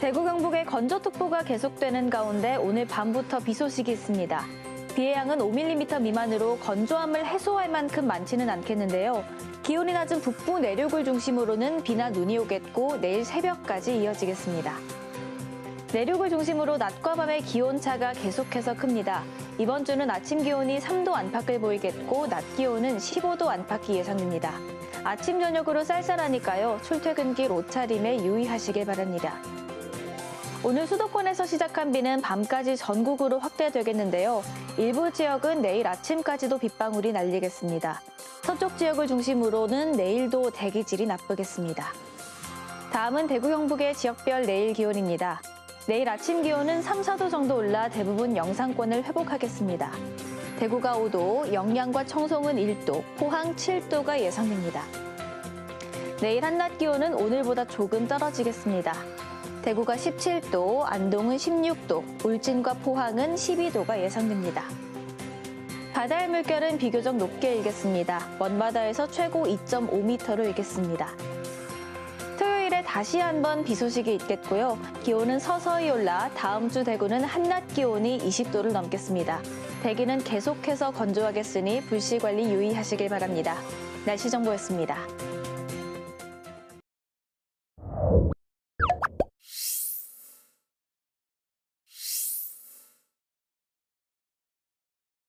대구 경북에 건조특보가 계속되는 가운데 오늘 밤부터 비 소식이 있습니다. 비의 양은 5mm 미만으로 건조함을 해소할 만큼 많지는 않겠는데요. 기온이 낮은 북부 내륙을 중심으로는 비나 눈이 오겠고 내일 새벽까지 이어지겠습니다. 내륙을 중심으로 낮과 밤의 기온차가 계속해서 큽니다. 이번 주는 아침 기온이 3도 안팎을 보이겠고 낮 기온은 15도 안팎이 예상됩니다. 아침 저녁으로 쌀쌀하니까요. 출퇴근길 옷차림에 유의하시길 바랍니다. 오늘 수도권에서 시작한 비는 밤까지 전국으로 확대되겠는데요. 일부 지역은 내일 아침까지도 빗방울이 날리겠습니다. 서쪽 지역을 중심으로는 내일도 대기질이 나쁘겠습니다. 다음은 대구 경북의 지역별 내일 기온입니다. 내일 아침 기온은 3, 4도 정도 올라 대부분 영상권을 회복하겠습니다. 대구가 5도, 영양과 청송은 1도, 포항 7도가 예상됩니다. 내일 한낮 기온은 오늘보다 조금 떨어지겠습니다. 대구가 17도, 안동은 16도, 울진과 포항은 12도가 예상됩니다. 바다의 물결은 비교적 높게 일겠습니다. 먼바다에서 최고 2.5m로 일겠습니다. 토요일에 다시 한번 비 소식이 있겠고요. 기온은 서서히 올라 다음 주 대구는 한낮 기온이 20도를 넘겠습니다. 대기는 계속해서 건조하겠으니 불씨 관리 유의하시길 바랍니다. 날씨 정보였습니다.